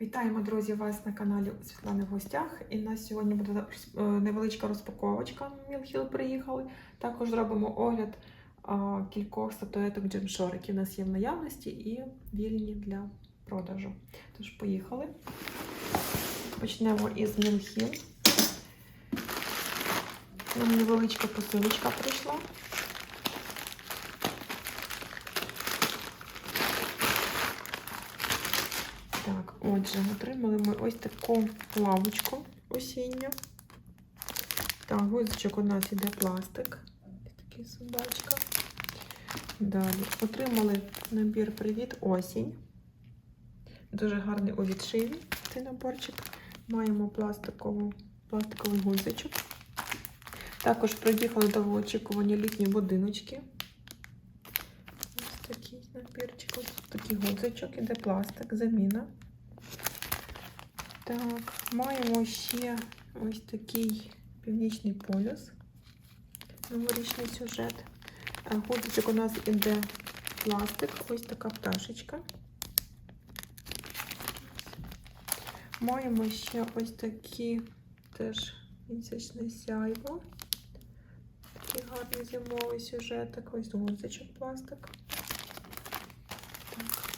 Вітаємо, друзі, вас на каналі Світлани в гостях. І у нас сьогодні буде е, невеличка розпаковочка. Мілхіл приїхали. Також зробимо огляд кількох статуеток Джемшор, які в нас є в наявності і вільні для продажу. Тож, поїхали. Почнемо із Мілхіл. Нам невеличка посилочка прийшла. Так, отже, отримали ми ось таку лавочку осінню. Так, гузочок у нас іде пластик. Такий собачка. Далі отримали набір Привіт осінь. Дуже гарний у відшиві цей наборчик. Маємо пластикову, пластиковий гузичок. Також приїхали довгоочікувані літні будиночки. Такий набірчик, ось такий гудзичок, іде пластик, заміна. Так, маємо ще ось такий північний полюс, новорічний сюжет. Гудзичок у нас іде пластик, ось така пташечка. Маємо ще ось такі теж місячне сяйво. Такий гарний зимовий сюжетик, ось гудзичок пластик.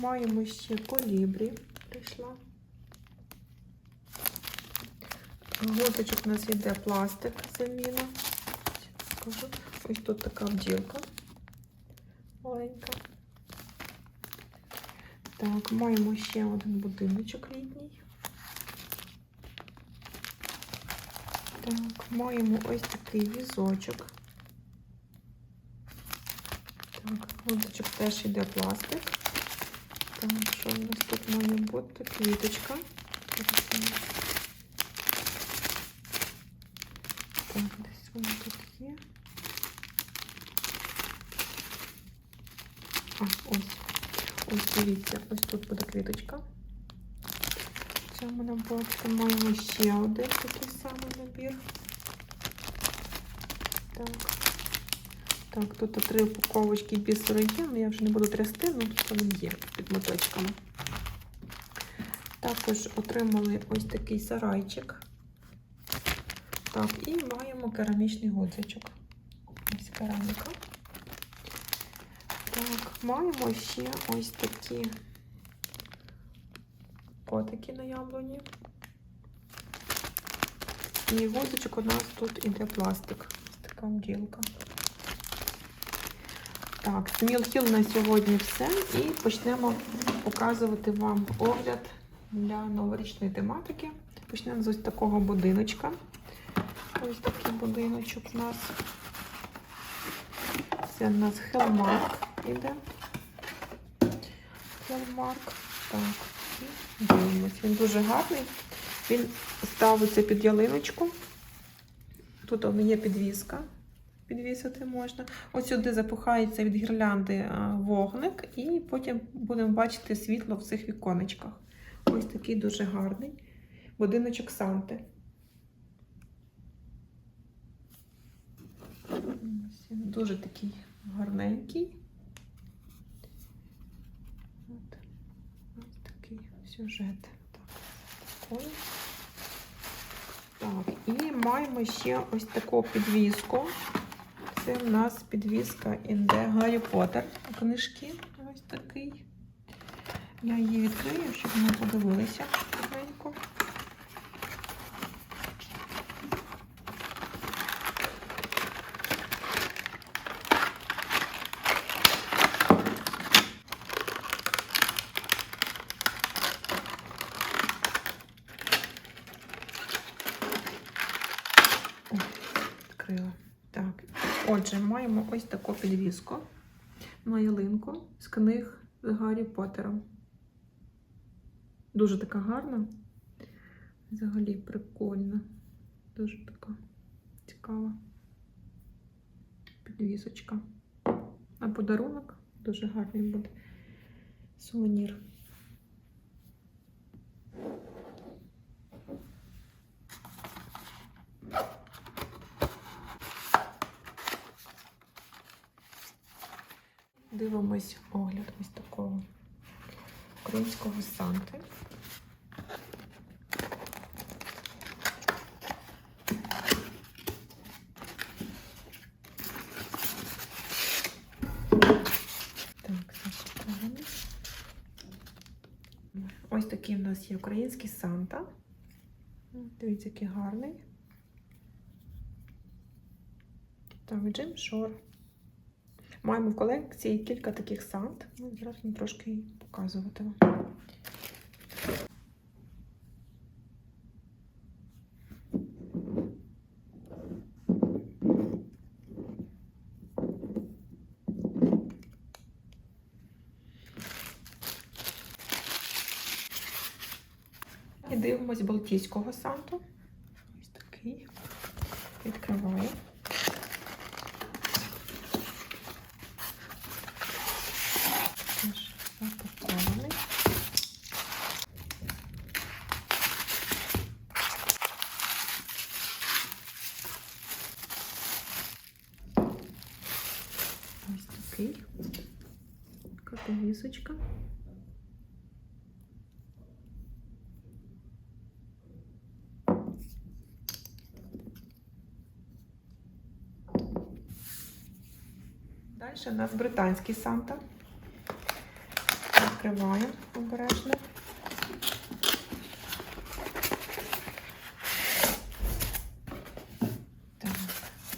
Маємо ще колібрі прийшла. Гудзичок у нас йде пластик заміна. Ось тут така бджілка маленька. Так, маємо ще один будиночок літній. Так, маємо ось такий візочок. Так, гудзичок теж йде пластик. Так, що в нас тут має бути? Квіточка. Так, десь вона тут є. А, ось. Ось дивіться, ось тут буде квіточка. В цьому наборці маємо ще один такий самий набір. Так. Так, тут три упаковочки бісеру є, але я вже не буду трясти, ну тут вони є під моточками. Також отримали ось такий сарайчик. Так, і маємо керамічний годзичок. Ось кераміка. Так, маємо ще ось такі котики на яблуні. І годзичок у нас тут іде пластик. Ось така бджілка. Так, з Мілхіл на сьогодні все. І почнемо показувати вам огляд для новорічної тематики. Почнемо з ось такого будиночка. Ось такий будиночок у нас. Це у нас Хелмарк іде. Хелмарк. Так, і дивимось. Він дуже гарний. Він ставиться під ялиночку. Тут є підвіска. Підвісити можна. Ось сюди запихається від гірлянди вогник, і потім будемо бачити світло в цих віконечках. Ось такий дуже гарний будиночок Санти. Дуже такий гарненький. От. Ось такий сюжет. Так, так, і маємо ще ось таку підвіску. Це в нас підвіска інде Гаррі Поттер книжки. Ось такий. Я її відкрию, щоб ми подивилися отже, маємо ось таку підвіску на ялинку з книг з Гаррі Поттером. Дуже така гарна. Взагалі прикольна. Дуже така цікава підвісочка. А подарунок дуже гарний буде. Сувенір. Дивимось огляд ось такого кримського санти. Ось такий в нас є український Санта. Дивіться, який гарний. Там джим шорт. Маємо в колекції кілька таких сант. Ну, зараз ми трошки показувати. І дивимось Балтійського санту. Ось такий. Відкриваю. Теж запакований. Ось такий. Катавісочка. Далі у нас британський Санта. Відкриваємо обережно. Так,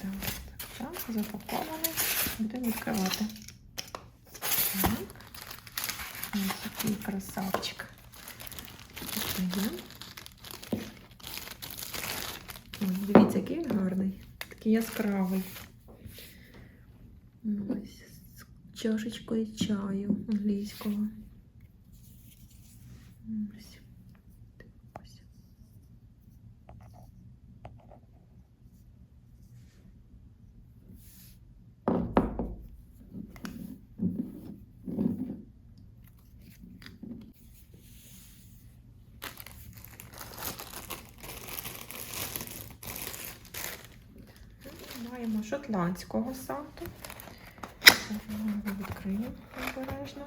так, так, так, запакований. Будемо відкривати. Так. Ось такий красавчик. Достаємо. Ой, Дивіться, який він гарний. Такий яскравий. Ось з чашечкою чаю англійського. Ось. Дивимося. Маємо шотландського санту. Ми відкриємо обережно.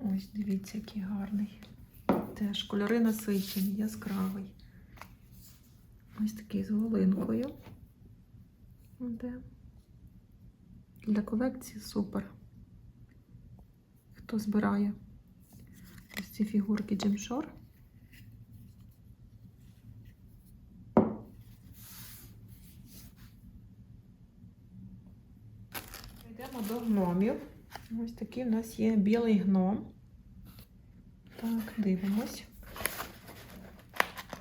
Ось дивіться, який гарний. Теж кольори насичені, яскравий. Ось такий з волинкою. Де? Для колекції супер. Хто збирає ось ці фігурки Джим Шор. Йдемо до гномів. Ось такий у нас є білий гном. Так, дивимось.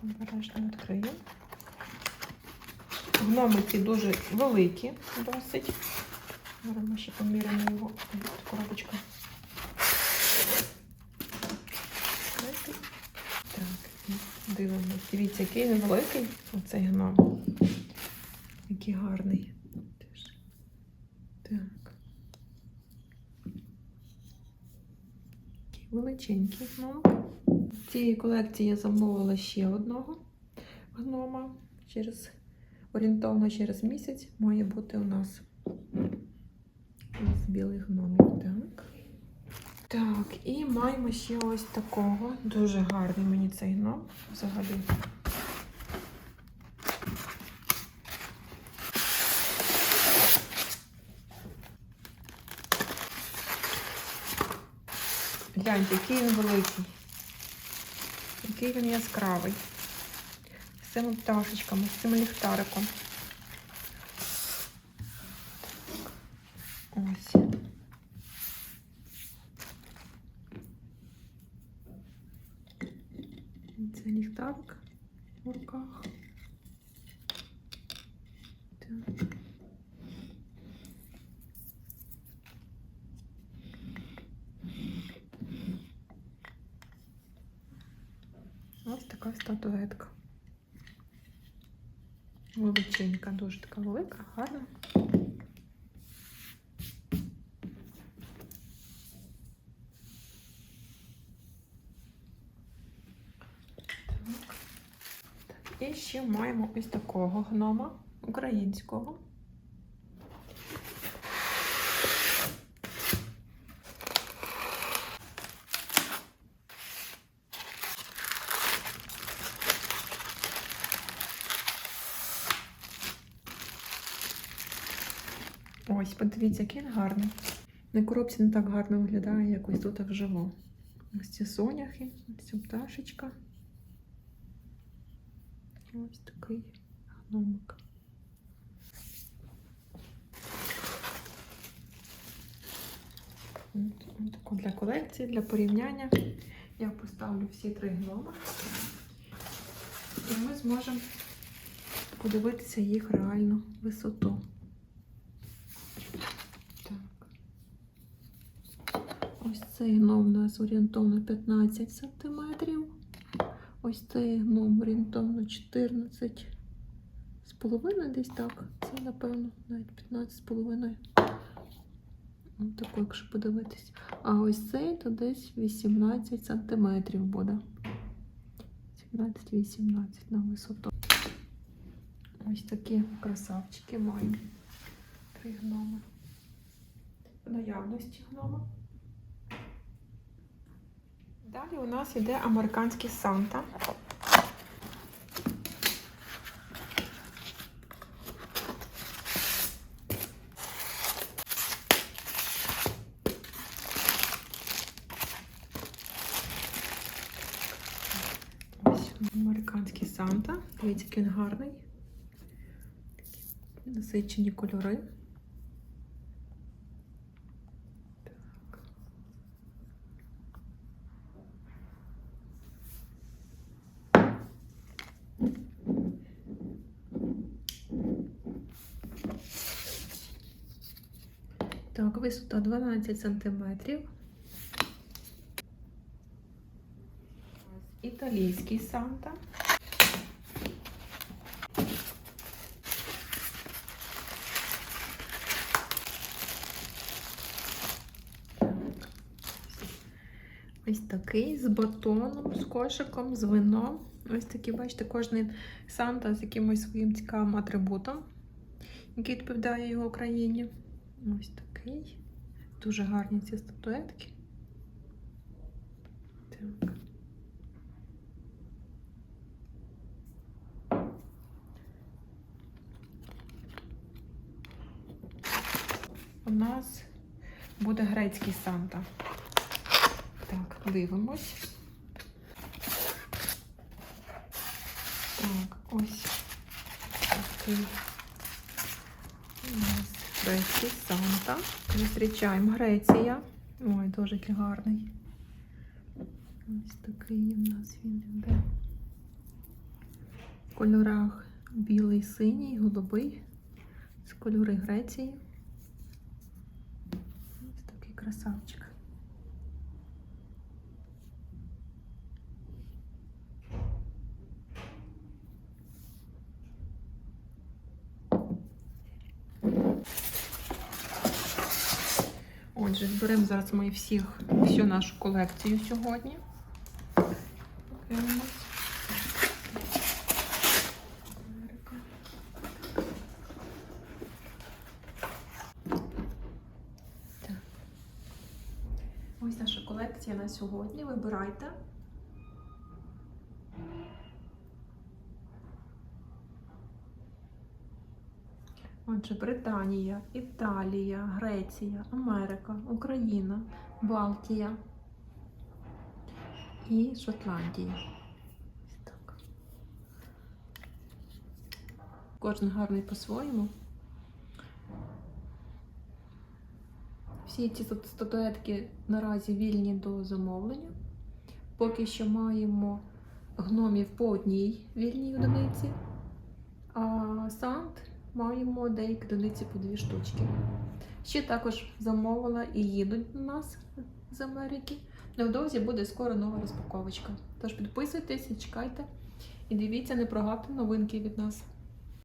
Обережно відкриємо. Гноми ці дуже великі, досить. Зараз ми ще поміряємо його коробочку. Так, і дивимося. Дивіться, який він великий, оцей гном. Який гарний. Так. Такий величенький гном. З цієї колекції я замовила ще одного гнома. Через орієнтовно через місяць має бути у нас білий гномик. Так. І маємо ще ось такого. Дуже гарний мені цей гном взагалі. Гляньте, який він великий, який він яскравий. З цими пташечками, з цим ліхтариком. Ось. Це ліхтарик в руках. Так. Ось така статуетка. Величенька, дуже така велика, гарна. Так. І ще маємо ось такого гнома українського. Ось, подивіться, який він гарний. На коробці не так гарно виглядає, як ось тут вживу. Ось ці соняхи, ось ця пташечка. Ось такий гномик. Для колекції, для порівняння. Я поставлю всі три гноми. І ми зможемо подивитися їх реальну висоту. Так. Ось цей гном у нас орієнтовно 15 см. Ось цей гном орієнтовно 14 з половиною десь так. Це, напевно, навіть 15 з половиною. Ось якщо подивитись. А ось цей то десь 18 сантиметрів буде. 17-18 на висоту. Ось такі красавчики маємо. Три гноми. Наявності гнома. Далі у нас йде американський Санта. Американський Санта. Дивіться, який він гарний. Такі насичені кольори. Так, висота 12 сантиметрів. Італійський Санта. Ось такий з батоном, з кошиком, з вином. Ось такий, бачите, кожний Санта з якимось своїм цікавим атрибутом, який відповідає його країні. Ось такий. Дуже гарні ці статуетки. Так. У нас буде грецький Санта. Так, дивимось. Так, ось такий грецький Санта. Зустрічаємо Греція. Ой, дуже гарний. Ось такий у нас він йде. В кольорах білий, синій, голубий. З кольори Греції. Ось такий красавчик. Отже, зберемо зараз ми всіх, всю нашу колекцію сьогодні. Ось наша колекція на сьогодні. Вибирайте. Отже, Британія, Італія, Греція, Америка, Україна, Балтія і Шотландія. Так. Кожен гарний по-своєму. Всі ці статуетки наразі вільні до замовлення. Поки що маємо гномів по одній вільній одиниці, а сант маємо деякі одиниці по дві штучки. Ще також замовила і їдуть до нас з Америки. Невдовзі буде скоро нова розпаковочка. Тож підписуйтесь чекайте. І дивіться, не прогавте новинки від нас.